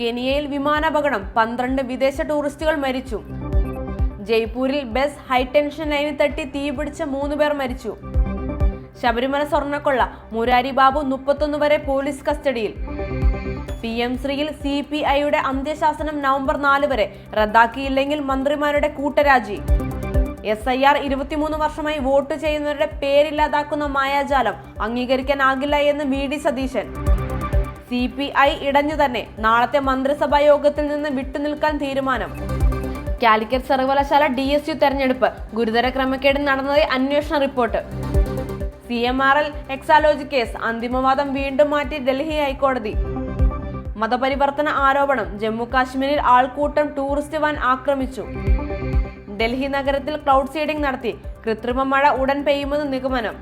കെനിയയിൽ വിമാനാപകടം. പന്ത്രണ്ട് വിദേശ ടൂറിസ്റ്റുകൾ മരിച്ചു. ജയ്പൂരിൽ ബസ് ഹൈടെൻഷൻ ലൈനിൽ തട്ടി തീപിടിച്ച മൂന്ന് പേർ മരിച്ചു. ശബരിമല സ്വർണക്കൊള്ള. മുരാരി ബാബു മുപ്പത്തൊന്ന് വരെ പോലീസ് കസ്റ്റഡിയിൽ. പി എം ശ്രീയിൽ സി പി ഐയുടെ അന്ത്യശാസനം നവംബർ നാല് വരെ. റദ്ദാക്കിയില്ലെങ്കിൽ മന്ത്രിമാരുടെ കൂട്ടരാജി. എസ് ഐ ആർ ഇരുപത്തിമൂന്ന് വർഷമായി വോട്ട് ചെയ്യുന്നവരുടെ പേരില്ലാതാക്കുന്ന മായാജാലം. അംഗീകരിക്കാനാകില്ല എന്ന് V D Satheesan. C P I ഇടഞ്ഞു തന്നെ നാളത്തെ മന്ത്രിസഭാ യോഗത്തിൽ നിന്ന് വിട്ടുനിൽക്കാൻ തീരുമാനം. കാലിക്കറ്റ് സർവകലാശാല ഡി എസ് യു തെരഞ്ഞെടുപ്പ് ഗുരുതര ക്രമക്കേട് നടന്നതായി അന്വേഷണ report. C M R L Exalogic case അന്തിമവാദം വീണ്ടും മാറ്റി ഡൽഹി ഹൈക്കോടതി. മതപരിവർത്തന ആരോപണം ജമ്മു കാശ്മീരിൽ ആൾക്കൂട്ടം ടൂറിസ്റ്റ് വാൻ ആക്രമിച്ചു. ഡൽഹി നഗരത്തിൽ ക്ലൗഡ് സീഡിംഗ് നടത്തി കൃത്രിമ മഴ ഉടൻ പെയ്യുമെന്ന് നിഗമനം.